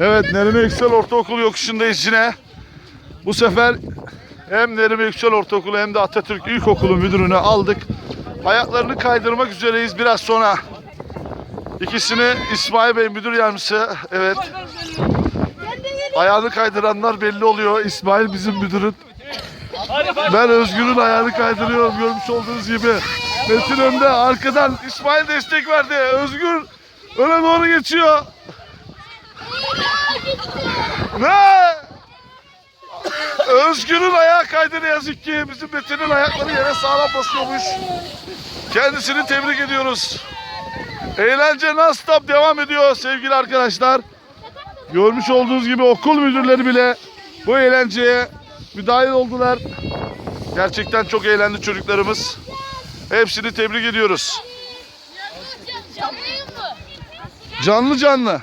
Evet Nerime Yüksel Ortaokulu yokuşundayız yine. Bu sefer hem Nerime Yüksel Ortaokulu hem de Atatürk İlkokulu müdürünü aldık. Ayaklarını kaydırmak üzereyiz biraz sonra. İkisini İsmail Bey müdür yardımcısı. Evet. Ayağını kaydıranlar belli oluyor. İsmail bizim müdürün. Ben Özgür'ün ayağını kaydırıyorum görmüş olduğunuz gibi. Metin önde arkadan İsmail destek verdi. Özgür öne doğru geçiyor. Ne? Özgür'ün ayağı kaydı ne yazık ki. Bizim Metin'in ayakları yere sağlam basıyormuş. Kendisini tebrik ediyoruz. Eğlence non-stop devam ediyor sevgili arkadaşlar. Görmüş olduğunuz gibi okul müdürleri bile bu eğlenceye müdahil oldular. Gerçekten çok eğlendi çocuklarımız. Hepsini tebrik ediyoruz. Canlı canlı.